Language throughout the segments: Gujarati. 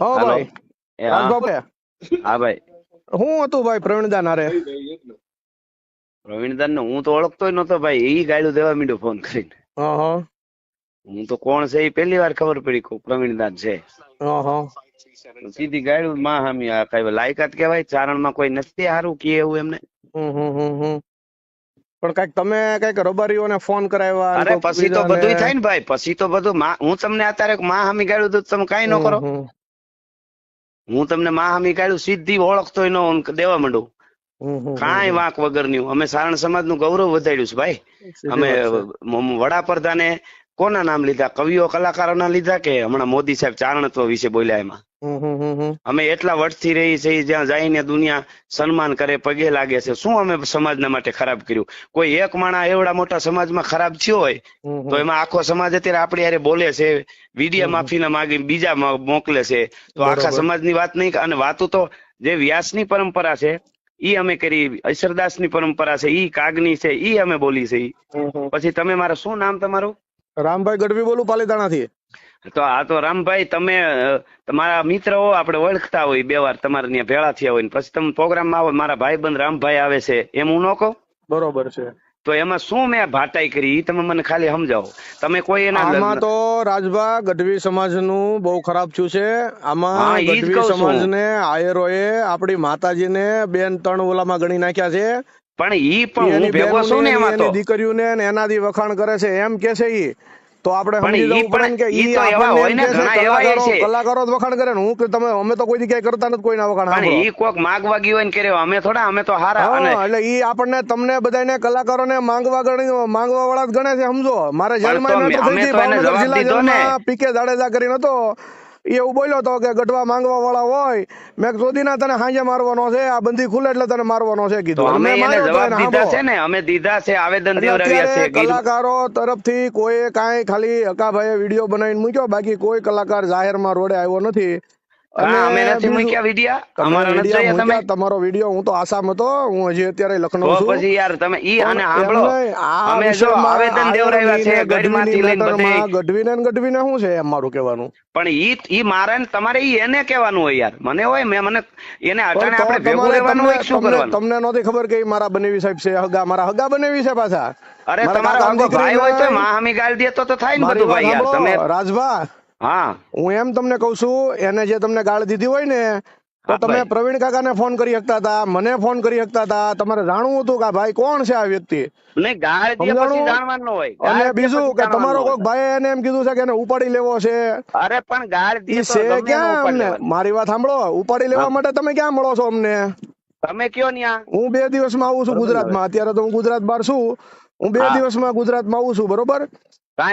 હા ભાઈ. એ હા. ભાઈ. હું હતું ભાઈ પ્રવીણદાન ને હું તો ઓળખતો નતો ભાઈ. એ ગાયડું દેવા માંડ્યો ફોન કરીને. હા તો કોણ છે એ પહેલી વાર ખબર પડી કે પ્રવીણદાન છે. સીધી ગાયડું માં હામી આ કઈ લાયકાત કહેવાય? ચારણમાં કોઈ નથી હારું કે એવું એમને? પણ કંઈક તમે કંઈક રબારીઓને ફોન કરાવ્યા અરે પછી તો બધું થાય ને ભાઈ. પછી તો બધું માં- હું તમને અત્યારે માં હામી ગાડું તો તમે કઈ ન કરો. હું તમને માં કાઢ્યું સીધી ઓળખતો ન હોઉં દેવા માંડું. કાંઈ વાંક વગરની અમે સારણ સમાજનું ગૌરવ વધાર્યું છે ભાઈ. અમે વડાપ્રધાને કોના નામ લીધા? કવિઓ કલાકારોના લીધા કે હમણાં મોદી સાહેબ ચારણત્વ વિશે બોલ્યા એમાં. અમે એટલા વર્ષથી રહી છે જ્યાં જઈને દુનિયા સન્માન કરે પગે લાગે છે. શું અમે સમાજના માટે ખરાબ કર્યું? કોઈ એક માણા એવડા મોટા સમાજમાં ખરાબ થયો હોય તો એમાં આખો સમાજ અત્યારે આપણી યારે બોલે છે વિડીયા માફીના માગી બીજા મોકલે છે. તો આખા. સમાજની વાત નહીં અને વાતો તો જે વ્યાસની પરંપરા છે ઈ અમે કરી અક્ષરદાસની પરંપરા છે ઈ કાગની છે ઈ અમે બોલી છે. પછી તમે મારું શું નામ તમારું? રામભાઈ ગઢવી બોલું પાલીતાણાથી? તો આ તો રામભાઈ તમે તમારા મિત્ર હો આપણે ઓળખતા હોય બે વાર તમારે ત્યાં ભેળા થયા હોય પછી તમે પ્રોગ્રામમાં આવો મારા ભાઈબંધ રામભાઈ આવે છે એમ હું ન કહું? બરોબર છે. તો એમાં શું મેં ભાટાઈ કરી તમે મને ખાલી સમજાવો. તમે કોઈ એના આમાં તો રાજભા ગઢવી સમાજનું બહુ ખરાબ થયું છે. આમાં ગઢવી. સમાજને આયરોએ આપણી માતાજીને બેન ત્રણ ઓલામાં ગણી નાખ્યા છે. પણ ઈ પણ હું ભેગો છું ને એમાં તો દીકરીઓને ને એનાથી વખાણ કરે છે એમ કે છે ઈ તો આપણે સમજી જવું પડે કે ઈ તો એવા હોય ને, ઘણા એવા છે. કલાકારો વખાણ કરે ને હું કે તમે અમે તો કોઈ ક્યાંય કરતા નથી કોઈના વખાણ પણ સાંભળો. ઈ કોક માગવા ગયો ને કર્યો અમે થોડા અમે તો હારા અને એટલે ઈ આપણને તમને બધાને કલાકારોને માંગવા ગણી માંગવા વાળા જ ગણે છે સમજો મારે જન્મ નથી તો થઈ જવાબ દીધો ને. પીકે જાડેજા કરીને ઈ એવું બોલ્યો હતો કે ગઢવા માંગવા વાળા હોય મેં શોધીના તને હાંજે મારવાનો છે આ બંધી ખુલે એટલે તને મારવાનો છે કીધું. અમે જવાબ દીધા છે ને અમે દીધા છે આવેદન દેવરાવ્યા છે કલાકારો તરફથી કોઈ કાંઈ ખાલી હકાભાઈએ વીડિયો બનાવીને મૂક્યો બાકી કોઈ કલાકાર જાહેરમાં રોડે આવ્યો નથી. અમારા તમારો વીડિયો હું તો આસામ હતો હું હજી અત્યારે લખનઉ છું. પછી યાર તમે ઈ અને સાંભળો. અમે જો આવેદન દેવરાવ્યા છે ગઢમાંથી લઈને બધે. ગઢવીને ગઢવીને શું છે એમ મારું કહેવાનું? પણ ઈ ઈ મારે તમારે ઈ એને કહેવાનું હોય યાર. મને હોય મેં મને એને અટાણે આપણે ભેગું રહેવાનું હોય શું કરવાનું? તમને નહોતી ખબર કે મારા બનેવી સાહેબ છે હગા મારા હગા બનેવી છે પાછા. અરે તમારા ભાઈ હોય તો માહામી ગાળ દે તો તો થાય ને બધું ભાઈ યાર. તમે રાજભા હા. હું એમ તમને કઉ છું એને જે તમને ગાળ દીધી હોય ને તો તમે. પ્રવીણ કાકાને ફોન કરી શકતા હતા મને ફોન કરી શકતા હતા. તમારે જાણવું હતું કે ભાઈ કોણ છે આ વ્યક્તિ? અને બીજું કે તમારો. કોઈક ભાઈ એને એમ કીધું છે કે એને ઉપાડી લેવો છે. અરે પણ ગાળ છે ક્યાં અમને? મારી વાત સાંભળો ઉપાડી લેવા માટે તમે ક્યાં મળો છો અમને? તમે કયો ન્યા? હું બે દિવસમાં આવું છું. ગુજરાતમાં. અત્યારે તો હું ગુજરાત બહાર છું. હું બે દિવસમાં ગુજરાતમાં આવું છું બરોબર?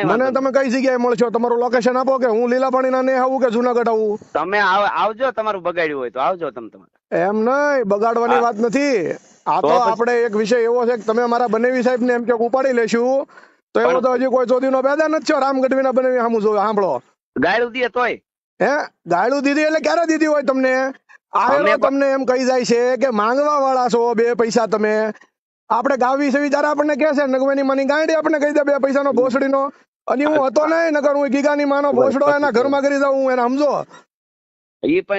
મને તમે કઈ જગ્યાએ મળશો? તમારું લોકેશન આપો કે હું લીલાપાણીના ને આવું કે જુનાગઢ આવું? તમે આવજો તમારું બગાડ્યું હોય તો આવજો તમે તમારે. એમ નહીં બગાડવાની વાત નથી. આ તો આપણે એક વિષય એવો છે કે તમે મારા બનેવી સાહેબ ને એમ કે ઉપાડી લેશું તો એવો તો હજી કોઈ ચોદીનો પેદા નથી છો રામ ગઢવીના બનેવી સામું જોવે સાંભળો ગાળું દીએ તોય. હે? ગાળું દીધી એટલે ક્યારે દીધી હોય તમને? આયરો તમને એમ કહી જાય છે કે માંગવા વાળા છો બે પૈસા તમે. આપણે ગાવી છે ત્યારે આપણને કહે છે નગવાની માની ગાંડી આપણે કહી દે બે પૈસાનો ભોસડીનો. અને હું હતો નહીં નગર હું ગીગાની માનો ભોસડો એના ઘરમાં કરી દઉં હું એને સમજો.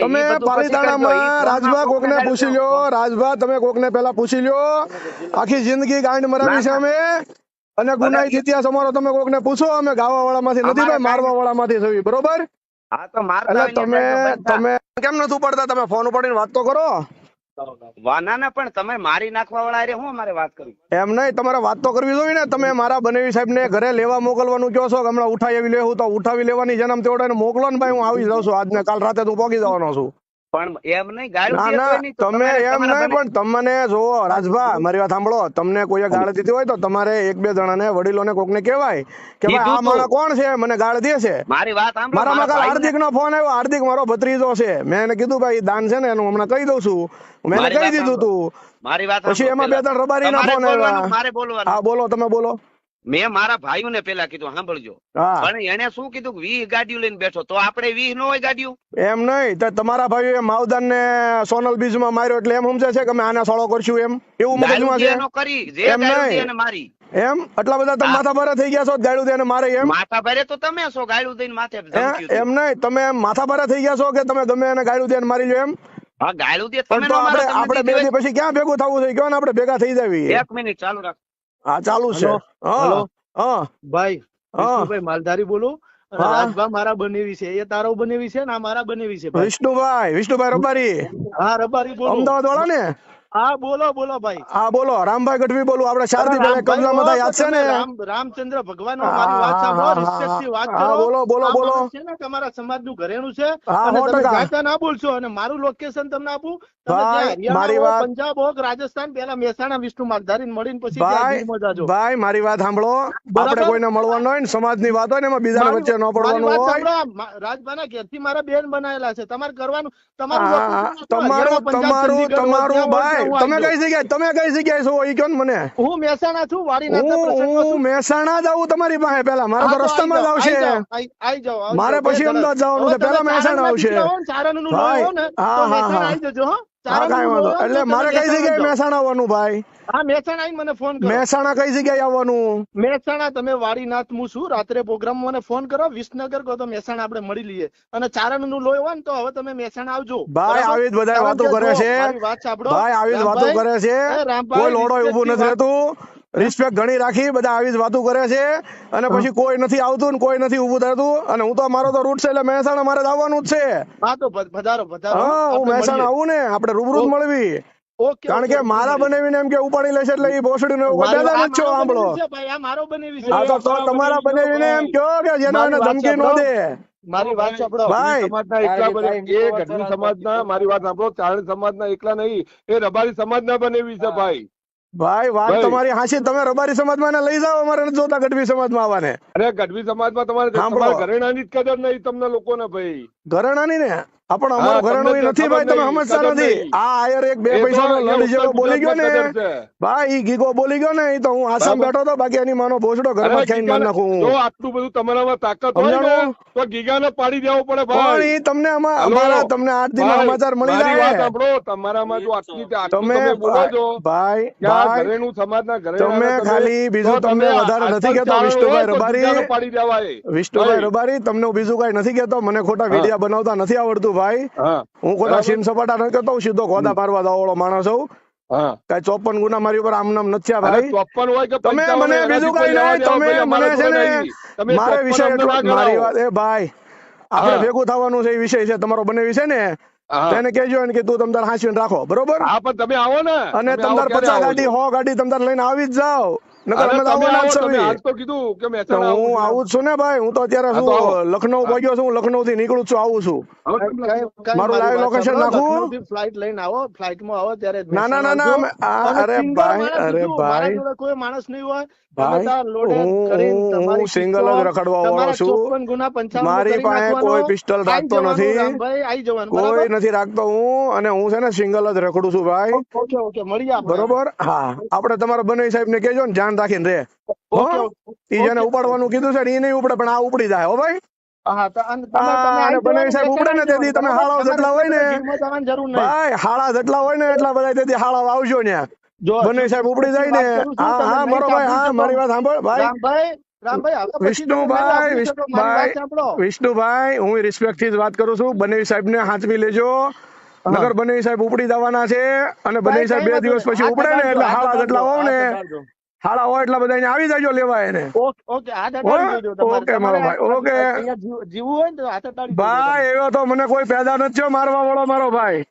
તમે પાલીતાણામાં રાજભા કોકને પૂછી લ્યો રાજભા તમે કોકને પેલા પૂછી લ્યો. આખી જિંદગી ગાંડ મરાવી છે અમે. અને ગુનાહિત ઇતિહાસ અમારો તમે કોકને પૂછો અમે ગાવા વાળા માંથી નથી ભાઈ મારવા વાળા માંથી થવી બરોબર? હા તો મારતા તમે તમે કેમ નથી ઉપડતા? તમે ફોન ઉપાડીને વાત તો કરો. વા ના ના પણ તમે મારી નાખવા વાળા હારે હું અમારે વાત કરું? એમ નહીં, તમારે વાત તો કરવી જોઈએ ને. તમે મારા બનેવી સાહેબ ને ઘરે લેવા મોકલવાનું કહો છો હમણાં ઉઠાવી લેવું તો ઉઠાવી લેવાની, જન્મ તેવડે મોકલો ને ભાઈ, હું આવી જાઉં છું. આજને કાલ રાતે તું પોગી જવાનો છું. પણ એમ નહીં ગાળું તમે એમ નહીં પણ તમને જોવો રાજભા મારી વાત સાંભળો તમને કોઈએ ગાળ દીધી હોય તો તમારે એક બે જણાને વડીલોને કોકને કહેવાય કે ભાઈ આ માણસ કોણ છે? મને ગાળ દે છે. મારી વાત સાંભળો મારામાં કાલ મારા હાર્દિક નો ફોન આવ્યો હાર્દિક મારો ભત્રીજો છે. મેં એને કીધું ભાઈ દાન છે ને એનું હમણાં કહી દઉં છું. મેં એને કહી દીધું તું. મારી વાત પછી એમાં બે. ત્રણ રબારી ના ફોન આવ્યા. હા બોલો તમે બોલો. મેં મારા ભાઈઓને પેલા કીધું સાંભળજો. પણ એને શું કીધું? વીહ ગાડીઓ લઈને બેઠો. તો આપણે વીહ ન હોય ગાડીઓ? એમ નહીં. તો તમારા ભાઈઓએ માવદાન ને સોનલ બીજમાં માર્યો એટલે એમ સમજે છે કે અમે આને સોળો કરશું એમ? એવું મગજમાં ગાળું છે? કરી. જે એમ નહીં. મારી. એમ? આટલા બધા તમે માથા ભારે થઈ ગયા છો? ગાડું દઈને મારે એમ? માથા ભારે તો તમે છો. ગાળું દઈને માથે એમ નહીં. તમે એમ માથા ભારે થઈ ગયા છો કે તમે ગમે એને ગાડું દઈને મારી લો એમ? હા ગાળું દે તમે આપણે આપણે બે પછી ક્યાં ભેગું થવું છે? કયો ને આપણે ભેગા થઈ જાવી એક મિનિટ ચાલુ રાખ. હા ચાલુ છે? હા? હા. ભાઈ. વિષ્ણુભાઈ માલધારી બોલું. રાજભા મારા બનેવી છે. એ તારો બનેવી છે ને આ મારા બનેવી છે વિષ્ણુભાઈ વિષ્ણુભાઈ રબારી. હા રબારી બોલો. અમદાવાદ વાળા ને હા બોલો બોલો ભાઈ. હા બોલો. રામભાઈ ગઢવી બોલું. આપણે શારદી ભાઈ કબજામાં યાદ છે ને? રામચંદ્ર ભગવાન મારી વાત સાંભળો હા, થી વાત કરો. બોલો, બોલો, બોલો. છે ને તમારા સમાજનું ઘરેણું છે અને તમે. જાતા ના બોલશો અને મારું લોકેશન તમને આપું. ભાઈ, મારી વાત- પંજાબ હો રાજસ્થાન પેલા મહેસાણા વિષ્ણુ માલધારી મળીને પછી ભાઈ જાજો. ભાઈ મારી વાત સાંભળો. આપણે કોઈને મળવાનું હોય ને સમાજની વાત હોય ને એમાં મારી- વચ્ચે ન પડવાનું હોય. રાજભાના ઘેરથી મારા બેન બનાયેલા છે. તમારે કરવાનું તમારું. તમારું તમારું તમારું ભાઈ તમે કઈ જગ્યાએ? તમે કઈ જગ્યાએ છો? એ મને? હું મહેસાણા છું વાડીનાથના હું મહેસાણા જ આવું તમારી પાસે પેલા મારે તો રસ્તામાં જ આવશે. મારે પછી અમદાવાદ જવાનું છે. પેલા મહેસાણા આવશે. દીકરા હો ને, ચારણનું લો ભાઈ, હો ને, તો હા, એટલે મારે કઈ જગ્યાએ. મહેસાણા આવવાનું ભાઈ? હા મહેસાણા આવીને મને ફોન કરો. મહેસાણા કઈ જગ્યાએ આવવાનું? મહેસાણા તમે વાડીનાથ હું છું. રાત્રે પ્રોગ્રામ મને ફોન કરો. વિસનગર કહો તો મહેસાણા આપણે મળી લઈએ. અને ચારણનું લોહી હોય ને તો હવે તમે મહેસાણા આવજો. ભાઈ આવી જ બધા વાતો કરે છે. ભાઈ આવી જ વાતો કરે છે. કોઈ લોડો નથી રહેતું. રિસ્પેક્ટ ઘણી રાખી બધા આવી જ વાતો કરે છે. અને પછી કોઈ નથી આવતું ને કોઈ નથી ઉભું થતું. અને હું તો મારો તો રૂટ છે એટલે મહેસાણા મારે આવવાનું જ છે. હા તો પધારો પધારો હા હું મહેસાણા આવું ને આપણે રૂબરૂ જ મળવી. કારણ કે મારા બનાવીને એમ કે ઉપાડી લેશે એટલે એ ભોસડી નો મારી- જ છો મારો સાંભળો. બનેવી છે ભાઈ આ મારો બનેવી છે. હા તો તમારા બનાવીને એમ કહો કે જેને એને ધમકી ન દે. મારી વાત સાંભળો. ભાઈ સમાજના એકલા બને એ ગઢવી સમાજના મારી વાત સાંભળો. ચારણ સમાજના એકલા નહીં એ રબારી સમાજના બનેવી છે ભાઈ. ભાઈ વાત તમારી હાસી તમે રબારી સમાજમાં ને લઈ જાઓ અમારે જોતા ગઢવી સમાજમાં આવવાને. અરે ગઢવી સમાજમાં તમારે સાંભળો. તમારા ઘરેણાની જ કદર નહીં તમને લોકોને ભાઈ. ઘરેણાની ને? આપણ અમારું ઘરેણું નથી ભાઈ તમે સમજતા નથી. આ આયર એક બે તો પૈસાનો એ જેવો બોલી ગયો ને. ભાઈ ઈ ગીગો બોલી ગયો ને ઈ તો હું આસામ બેઠો તો બાકી એની માનો ભોસડો ઘરમાં ખાઈને મારી નાખું જો આટલું બધું તમારામાં તાકાત હોય ને? તો ગીગાને પાડી દેવો પડે પણ ભાઈ ઈ તમને અમારા તમને આઠ દિન સમાચાર મળી વાત જાય. સાંભળો તમારામાં જો આટલી તમે તમે બોલો છો ભાઈ ભાઈ ઘરેણું સમાજના ઘરેણાના તમે ખાલી બીજું તમને વધારે નથી કહેતો વિષ્ણુભાઈ રબારી. પાડી દેવાય. વિષ્ણુભાઈ રબારી તમને બીજું કઈ નથી કહેતો મને ખોટા હા. વિડિયા બનાવતા નથી આવડતું ભાઈ. હું. કોઈ. સીન સપાટા નથી કરતો હું સીધો ગોદા પારવા વાળો માણસ છું કઈ ચોપન ગુના મારી ઉપર આમ નામ નથી ભાઈ. ચોપ્પન હોય કે તમે મને બીજું કઈ નહીં તમે મને છે ને મારે વિષય મારી વાત એ ભાઈ આપણે ભેગું થવાનું છે એ વિષય છે તમારો બને વિષય ને. તેને કેજો ને કે તું તમદાર હાંસીને રાખો બરોબર? હા પણ તમે આવો ને. અને તમદાર પચાસ ગાડી? હો ગાડી તમદાર લઈને આવી જ જાઓ. આવો જ તમે છીએ. આજ તો કીધું કે તો મહેસાણા હું આવું આવું છું ને ભાઈ હું તો અત્યારે હા, તો આવો. શું લખનઉ પહોંચ્યો છું લખનઉ થી નીકળું છું આવું છું હવે કઈ- તમને- કઈ- કઈ મારું મારી live વાત location સાંભળો, નાખું? લખનઉથી લઈને આવો flight માં આવો ત્યારે ના ના ના ના મહેસાણા અમે- આ- આવજો. અને અરે ભાઈ અરે ભાઈ કોઈ માણસ નહીં હોય ભાઈ, બધા loaded હું- કરીને હું- તમારી હું single જ રખડવા વાળો છું. 54 ગુના 55 મારી પાસે કોઈ પિસ્ટલ રાખતો નથી. કોઈ નથી રાખતો હું અને હું છે ને સિંગલ જ રખડું છું ભાઈ. બરોબર હા આપડે તમારા બનવી સાહેબ ને કેજો ને રાખીને રે. ઈ જેને ઉપાડવાનું કીધું છે ને ઈ નહીં ઉપડે પણ આ ઉપડી જાય હો ભાઈ. વિષ્ણુભાઈ હું રિસ્પેક્ટથી જ વાત કરું છું. બને સાહેબ ને હાંચવી લેજો નગર બને સાહેબ ઉપડી જવાના છે. અને બને સાહેબ બે દિવસ પછી ઉપડે ને એટલે હાળા જેટલા હોવ ને હાળા હોય એટલા બધા આવી જાજો લેવા એને. ઓકે મારો ભાઈ, ઓકે. જીવવું હોય ને ભાઈ એવો તો મને કોઈ પેદા નથી મારવા વાળો મારો ભાઈ.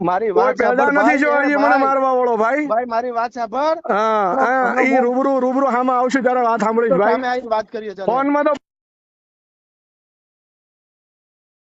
મારી વાત પેદા નથી જો એ મને મારવા વાળો ભાઈ. ભાઈ મારી વાત સાંભળ. હા હા રૂબરૂ રૂબરૂ હામાં આવશે ત્યારે વાત સાંભળીશ ભાઈ. વાત કરીએ ફોનમાં તો